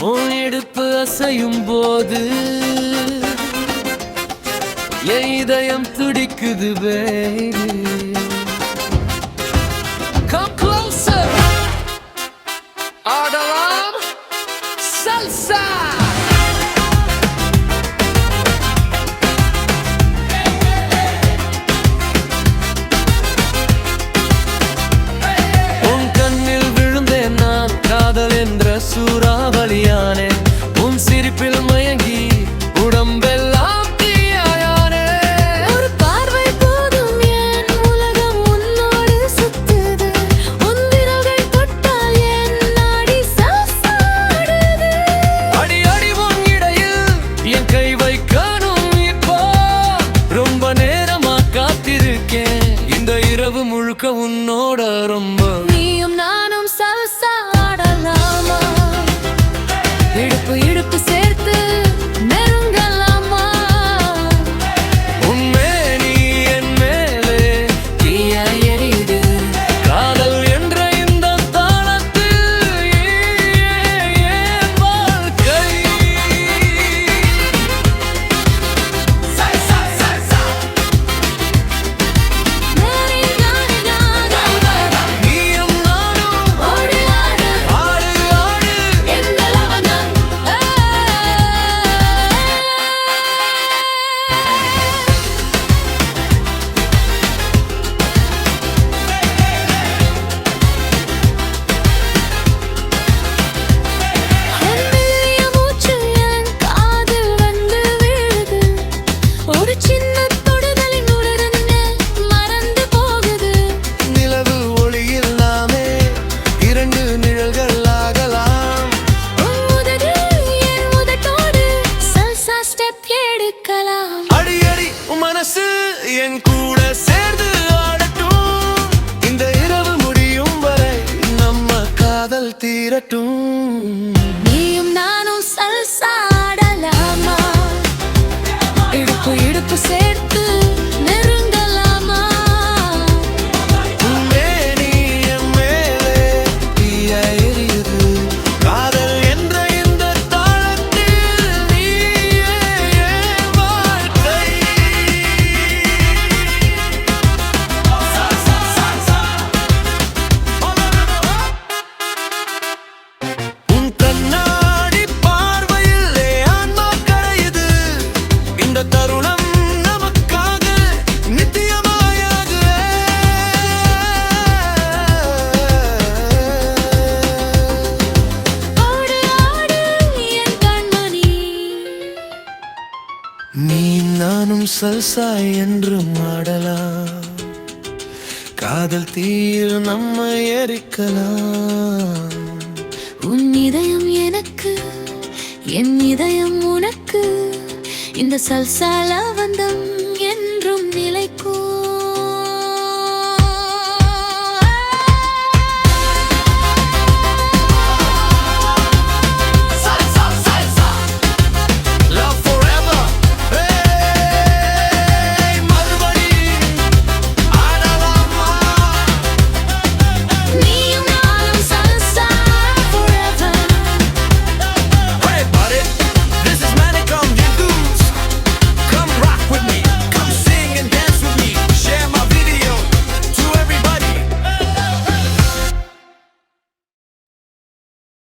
ஓ எடுப்பு அசையும் போது என் துடிக்குது பேபி Come closer. ஆடலாம். சல்சா இரவு முழுக்க உன்னோட ரொம்ப. நீயும் நானும் சவசாடலாம் ஸ்டெப் எடுக்கலாம். அடி அடி மனசு என் கூட சேர்ந்து ஆடட்டும். இந்த இரவு முடியும் வரை நம்ம காதல் தீரட்டும். சல்சாய் என்று மாடலாம். காதல் தீயில் நம்மை எரிக்கலாம். உன் இதயம் எனக்கு என் இதயம் உனக்கு. இந்த சல்சாலா வந்தம்